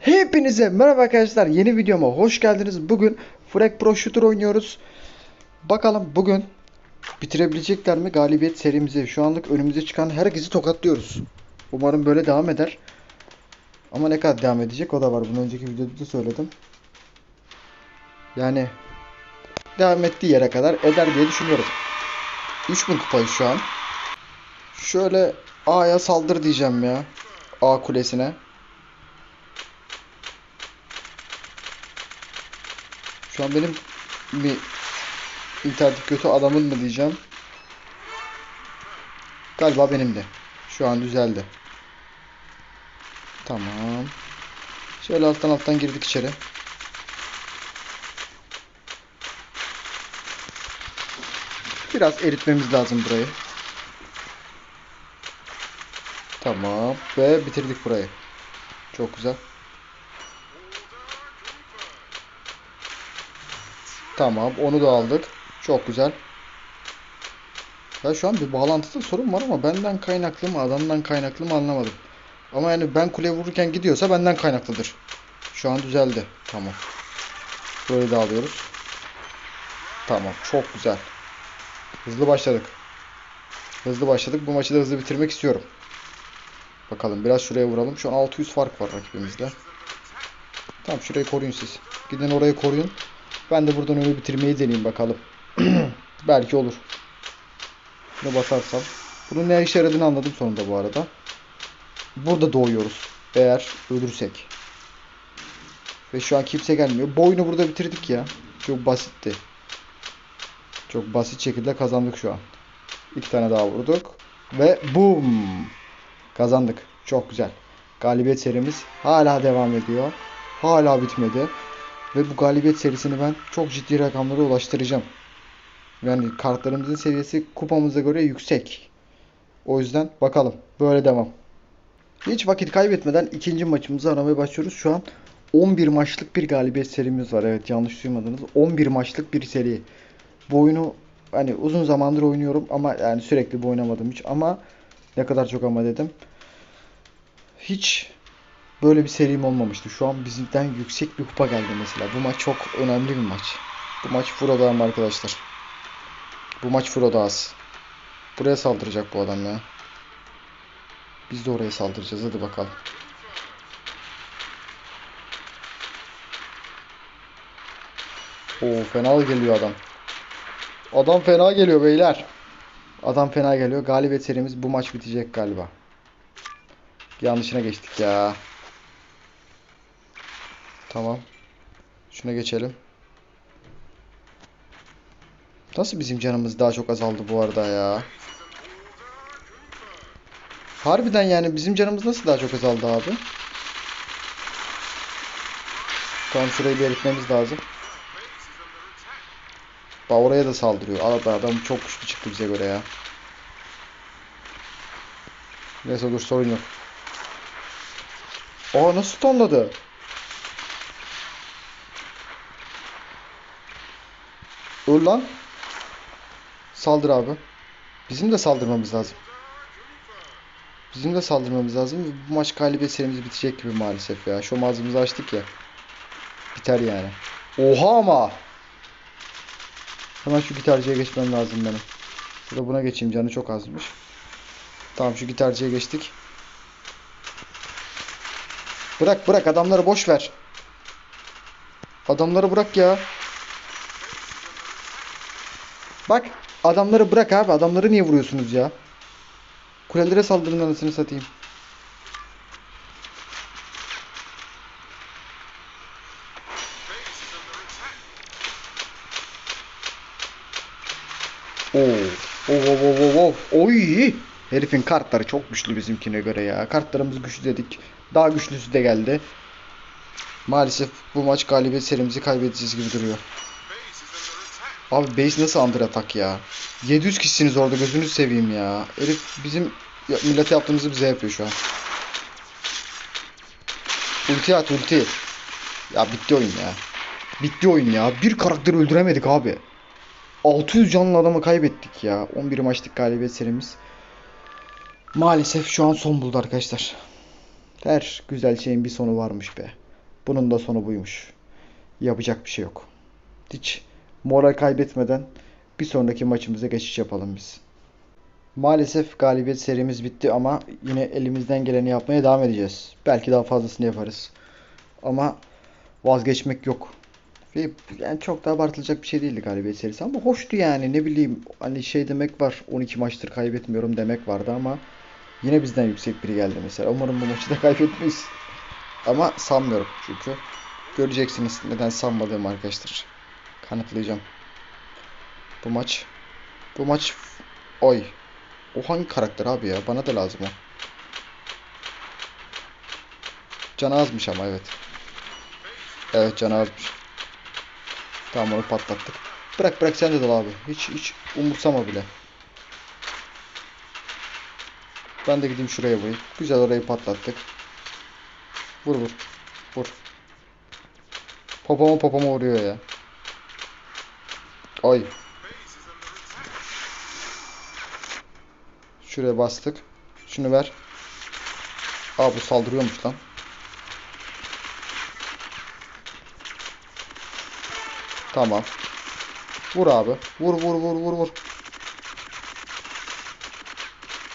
Hepinize merhaba arkadaşlar. Yeni videoma hoş geldiniz. Bugün Frag Pro Shooter oynuyoruz. Bakalım bugün bitirebilecekler mi galibiyet serimizi? Şu anlık önümüze çıkan herkesi tokatlıyoruz. Umarım böyle devam eder. Ama ne kadar devam edecek o da var. Bunu önceki videoda da söyledim. Yani devam ettiği yere kadar eder diye düşünüyorum. 3000 kupayız şu an. Şöyle A'ya saldır diyeceğim ya. A kulesine. Şu an benim mi internet kötü adamın mı diyeceğim. Galiba benim de. Şu an düzeldi. Tamam. Şöyle alttan alttan girdik içeri. Biraz eritmemiz lazım burayı. Tamam. Ve bitirdik burayı. Çok güzel. Tamam. Onu da aldık. Çok güzel. Ya şu an bir bağlantıda sorun var ama benden kaynaklı mı adamdan kaynaklı mı anlamadım. Ama yani ben kule vururken gidiyorsa benden kaynaklıdır. Şu an düzeldi. Tamam. Böyle de alıyoruz. Tamam. Çok güzel. Hızlı başladık. Hızlı başladık. Bu maçı da hızlı bitirmek istiyorum. Bakalım biraz şuraya vuralım. Şu an 600 fark var rakibimizde. Tamam şurayı koruyun siz. Gidin orayı koruyun. Ben de buradan önü bitirmeyi deneyeyim bakalım. Belki olur. Şuna basarsam. Bunun ne işe yaradığını anladım sonunda bu arada. Burada doğuyoruz. Eğer ölürsek. Ve şu an kimse gelmiyor. Bu oyunu burada bitirdik ya. Çok basitti. Çok basit şekilde kazandık şu an. İki tane daha vurduk. Ve boom. Kazandık. Çok güzel. Galibiyet serimiz hala devam ediyor. Hala bitmedi. Ve bu galibiyet serisini ben çok ciddi rakamlara ulaştıracağım. Yani kartlarımızın seviyesi kupamıza göre yüksek. O yüzden bakalım. Böyle devam. Hiç vakit kaybetmeden ikinci maçımızı aramaya başlıyoruz. Şu an 11 maçlık bir galibiyet serimiz var. Evet yanlış duymadınız. 11 maçlık bir seri. Bu oyunu hani uzun zamandır oynuyorum ama yani sürekli bu oynamadım hiç ama ne kadar çok ama dedim. Hiç böyle bir serim olmamıştı. Şu an bizimden yüksek bir kupa geldi mesela. Bu maç çok önemli bir maç. Bu maç Frodo'm arkadaşlar. Bu maç Frodo'az. Buraya saldıracak bu adam ya. Biz de oraya saldıracağız. Hadi bakalım. Oo fena geliyor adam. Adam fena geliyor beyler. Adam fena geliyor. Galibiyet serimiz bu maç bitecek galiba. Yanlışına geçtik ya. Tamam. Şuna geçelim. Nasıl bizim canımız daha çok azaldı bu arada ya? Harbiden yani bizim canımız nasıl daha çok azaldı abi? Tamam şurayı bir eritmemiz lazım. Bak oraya da saldırıyor. Arada adam çok güçlü çıktı bize göre ya. Neyse dur sorun yok. Aa nasıl tonladı? Öl. Saldır abi. Bizim de saldırmamız lazım. Bizim de saldırmamız lazım. Bu maç galibiyet serimiz bitecek gibi maalesef ya. Şu ağzımızı açtık ya. Biter yani. Oha ama. Hemen şu gitarcıya geçmem lazım benim. Şurada buna geçeyim. Canı çok azmış. Tamam şu gitarcıya geçtik. Bırak bırak adamları boş ver. Adamları bırak ya. Bak adamları bırak abi. Adamları niye vuruyorsunuz ya? Kulelere saldırın anasını satayım. Oo. Oo, oo, oo, oo. Oy. Herifin kartları çok güçlü bizimkine göre ya. Kartlarımız güçlü dedik. Daha güçlüsü de geldi. Maalesef bu maç galibiyet serimizi kaybedeceğiz gibi duruyor. Abi base nasıl under atak ya? 700 kişisiniz orada gözünüzü seveyim ya. Herif bizim millete yaptığımızı bize yapıyor şu an. Ulti at ulti. Ya bitti oyun ya. Bitti oyun ya. Bir karakteri öldüremedik abi. 600 canlı adamı kaybettik ya. 11 maçlık galibiyet serimiz. Maalesef şu an son buldu arkadaşlar. Her güzel şeyin bir sonu varmış be. Bunun da sonu buymuş. Yapacak bir şey yok. Hiç moral kaybetmeden bir sonraki maçımıza geçiş yapalım biz. Maalesef galibiyet serimiz bitti ama yine elimizden geleni yapmaya devam edeceğiz. Belki daha fazlasını yaparız. Ama vazgeçmek yok. Ve yani çok da abartılacak bir şey değildi galibiyet serisi ama hoştu yani ne bileyim hani şey demek var 12 maçtır kaybetmiyorum demek vardı ama yine bizden yüksek biri geldi mesela. Umarım bu maçı da kaybetmeyiz. Ama sanmıyorum çünkü göreceksiniz neden sanmadığımı arkadaşlar. Kanıtlayacağım. Bu maç bu maç oy o hangi karakter abi ya? Bana da lazım o. Canı azmış ama evet. Evet canı azmış. Tamam onu patlattık. Bırak bırak sen de dal abi. Hiç hiç umursama bile. Ben de gideyim şuraya vurayım. Güzel orayı patlattık. Vur vur. Vur. Popoma popoma vuruyor ya. Ay. Şuraya bastık. Şunu ver. Aa bu saldırıyormuş lan. Tamam. Vur abi. Vur vur vur vur vur.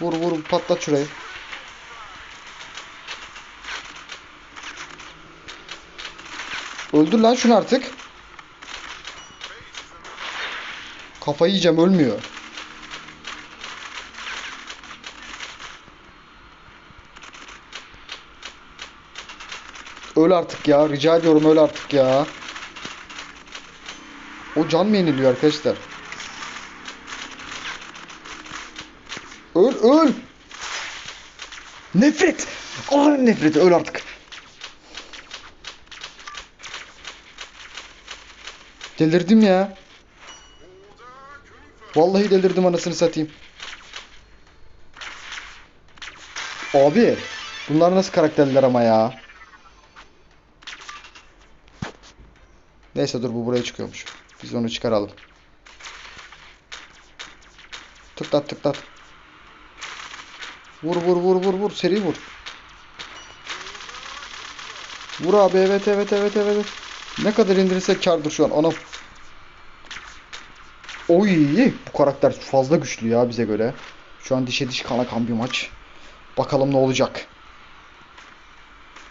Vur vur patlat şurayı. Öldür lan şunu artık. Kafayı yiyeceğim ölmüyor. Öl artık ya. Rica ediyorum öl artık ya. O can mı yeniliyor arkadaşlar? Öl öl. Nefret. Allah'ın nefreti öl artık. Delirdim ya. Vallahi delirdim anasını satayım. Abi bunlar nasıl karakterler ama ya. Neyse dur bu buraya çıkıyormuş. Biz onu çıkaralım. Tıklat tıklat. Vur vur vur vur vur seri vur. Vur abi evet evet evet evet. Ne kadar indirirsek kardır şu an anam. Oy bu karakter fazla güçlü ya bize göre. Şu an dişe diş kana kan bir maç. Bakalım ne olacak.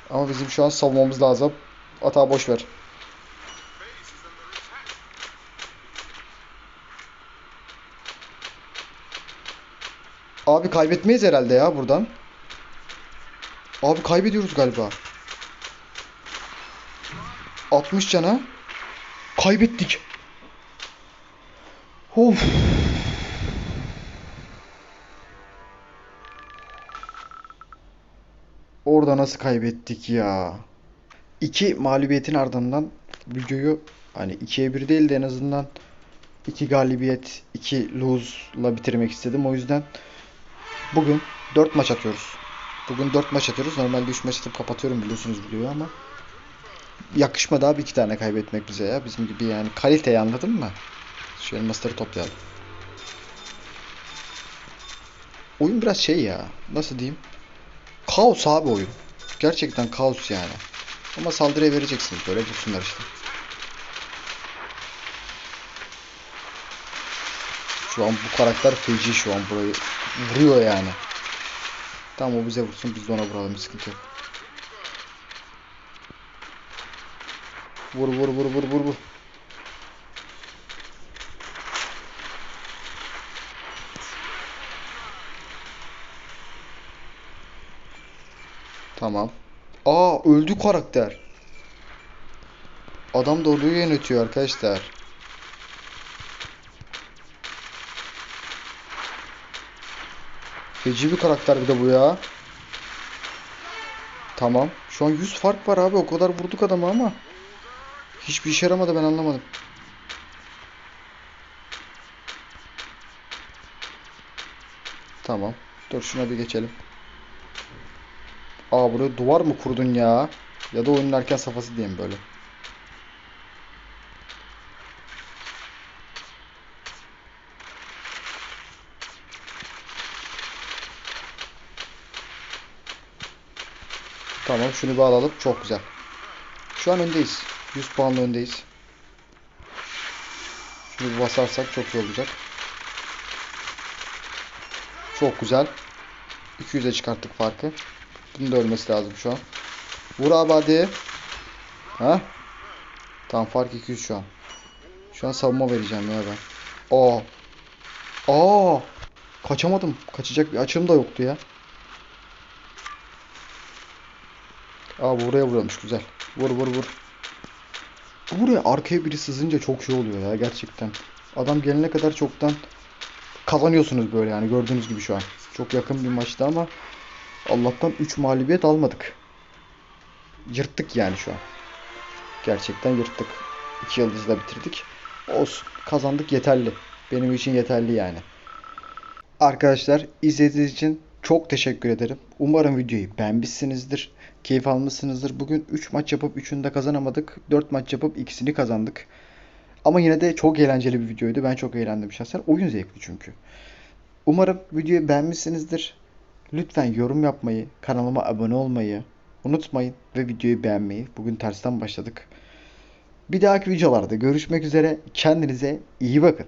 Ama bizim şu an savunmamız lazım. Ata boş ver. Abi kaybetmeyiz herhalde ya buradan. Abi kaybediyoruz galiba. 60 cana. Kaybettik. Of. Orada nasıl kaybettik ya? İki mağlubiyetin ardından videoyu hani ikiye bir değil de en azından iki galibiyet, iki lose'la bitirmek istedim. O yüzden bugün 4 maç atıyoruz. Bugün 4 maç atıyoruz. Normalde 3 maç atıp kapatıyorum biliyorsunuz videoyu ama yakışmadı abi iki tane kaybetmek bize ya. Bizim gibi yani kaliteyi anladın mı? Şu elmasları toplayalım. Oyun biraz şey ya. Nasıl diyeyim? Kaos abi oyun. Gerçekten kaos yani. Ama saldırıya vereceksiniz böyle bulsunlar işte. Şu an bu karakter feci şu an burayı vuruyor yani. Tamam o bize vursun biz de ona vuralım sıkıntı yok. Vur vur vur vur vur vur. Tamam. Aa öldü karakter. Adam da orduyu yönetiyor arkadaşlar. Feci bir karakter bir de bu ya. Tamam. Şu an 100 fark var abi. O kadar vurduk adamı ama. Hiçbir işe yaramadı ben anlamadım. Tamam. Dur şuna bir geçelim. Aa buraya duvar mı kurdun ya? Ya da oynarken safhası diyeyim böyle. Tamam şunu bir alalım. Çok güzel. Şu an öndeyiz. 100 puanla öndeyiz. Şunu bir basarsak çok iyi olacak. Çok güzel. 200'e çıkarttık farkı. Bunun da ölmesi lazım şu an. Vur abi hadi. Ha? Tamam fark 200 şu an. Şu an savunma vereceğim ya ben. Aa. Aa. Kaçamadım. Kaçacak bir açım da yoktu ya. Aa buraya vuruyormuş güzel. Vur vur vur. Buraya arkaya biri sızınca çok şey oluyor ya gerçekten. Adam gelene kadar çoktan kazanıyorsunuz böyle yani gördüğünüz gibi şu an. Çok yakın bir maçtı ama Allah'tan 3 mağlubiyet almadık. Yırttık yani şu an. Gerçekten yırttık. 2 yıldızla bitirdik. Olsun. Kazandık yeterli. Benim için yeterli yani. Arkadaşlar izlediğiniz için çok teşekkür ederim. Umarım videoyu beğenmişsinizdir. Keyif almışsınızdır. Bugün 3 maç yapıp 3'ünü de kazanamadık. 4 maç yapıp ikisini kazandık. Ama yine de çok eğlenceli bir videoydu. Ben çok eğlendim şahsen. Oyun zevkli çünkü. Umarım videoyu beğenmişsinizdir. Lütfen yorum yapmayı, kanalıma abone olmayı unutmayın ve videoyu beğenmeyi. Bugün tersten başladık. Bir dahaki videolarda görüşmek üzere. Kendinize iyi bakın.